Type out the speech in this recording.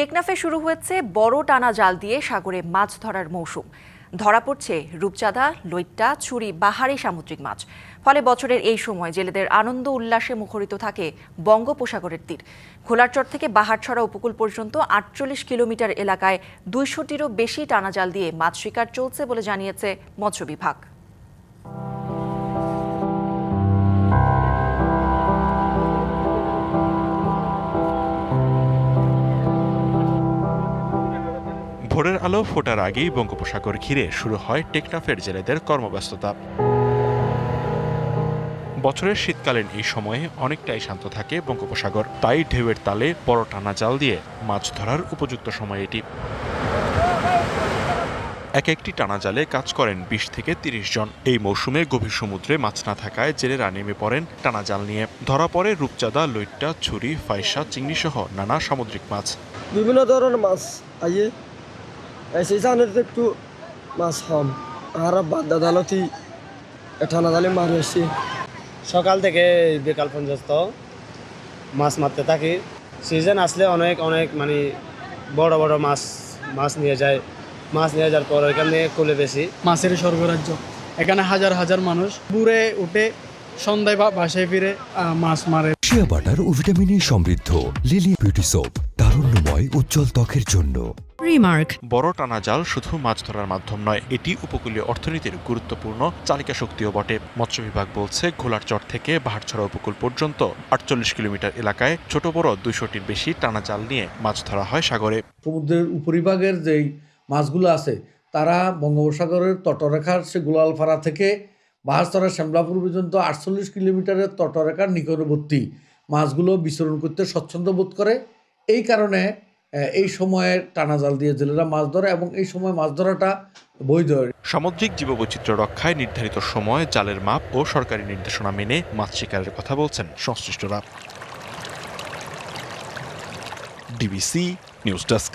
টেকনাফে শুরু হয়েছে বড় টানা জাল দিয়ে সাগরে মাছ ধরার মৌসুম। ধরা পড়ছে রূপচাঁদা, লইট্টা, ছুরি, বাহারি সামুদ্রিক মাছ। ফলে বছরের এই সময় জেলেদের আনন্দ উল্লাসে মুখরিত থাকে বঙ্গোপসাগরের তীর। খোলারচর থেকে বাহারছড়া উপকূল পর্যন্ত আটচল্লিশ কিলোমিটার এলাকায় দুইশোটিরও বেশি টানা জাল দিয়ে মাছ শিকার চলছে বলে জানিয়েছে মৎস্য বিভাগ। ভোরের আলো ফোটার আগেই বঙ্গোপসাগর ঘিরে শুরু হয় টেকনাফের জেলেদের কর্মব্যস্ততা। বছরের শীতকালীন এই সময়ে অনেকটাই শান্ত থাকে বঙ্গোপসাগর। তাই ঢেউয়ের তালে বড় টানা জাল দিয়ে মাছ ধরার উপযুক্ত সময় এটি। এক একটি টানা জালে কাজ করেন বিশ থেকে তিরিশ জন। এই মৌসুমে গভীর সমুদ্রে মাছ না থাকায় জেলেরা নেমে পড়েন টানা জাল নিয়ে। ধরা পড়ে রূপচাঁদা, লইট্টা, ছুরি, ফাইসা চিংড়ি সহ নানা সামুদ্রিক মাছ। বিভিন্ন ধরনের মাছ, আইয়ে সেই জানের একটু মাছ কম আর বাদ দাদালতি ঠান্ডা দালি মারি আসছি সকাল থেকে বিকাল পর্যন্ত মাছ মারতে থাকি সিজন আসলে অনেক অনেক মানে বড় বড় মাছ মাছ নিয়ে যায় মাছ নিয়ে যাওয়ার পর এখানে কুলে বেশি মাছের স্বর্গরাজ্য এখানে হাজার হাজার মানুষ বুড়ে উঠে সন্ধ্যায় বা বাসায় ফিরে মাছ মারে শিয়া বাটার ও ভিটামিনে সমৃদ্ধ লিলি বিউটি সোপ তারুণ্যময় উজ্জ্বল ত্বকের জন্য। Remark. বড় টানা জাল শুধু মাছ ধরার মাধ্যম নয় এটি উপকূলীয় অর্থনীতির গুরুত্বপূর্ণ চালিকা শক্তিও বটে। মৎস্য বিভাগ বলছে ঘোলারচর থেকে বাহারছড়া উপকূল পর্যন্ত আটচল্লিশ কিলোমিটার এলাকায় ছোট বড় দুইশোটির বেশি টানা জাল নিয়ে মাছ ধরা হয় সাগরে। সমুদ্রের উপরিভাগের যেই মাছগুলো আছে তারা বঙ্গোপসাগরের তটরেখার সে গোলালপাড়া থেকে বাহাস্তরা শ্যামলাপুর পর্যন্ত আটচল্লিশ কিলোমিটারের তটরেখার নিকটবর্তী মাছগুলো বিচরণ করতে স্বচ্ছন্দ বোধ করে। এই কারণে এই সময়ে টানা জাল দিয়ে জেলেরা মাছ ধরে এবং এই সময় মাছ ধরাটা বৈধ। সামুদ্রিক জীববৈচিত্র্য রক্ষায় নির্ধারিত সময় জালের মাপ ও সরকারি নির্দেশনা মেনে মাছ শিকারের কথা বলছেন সংশ্লিষ্টরা। DBC news desk.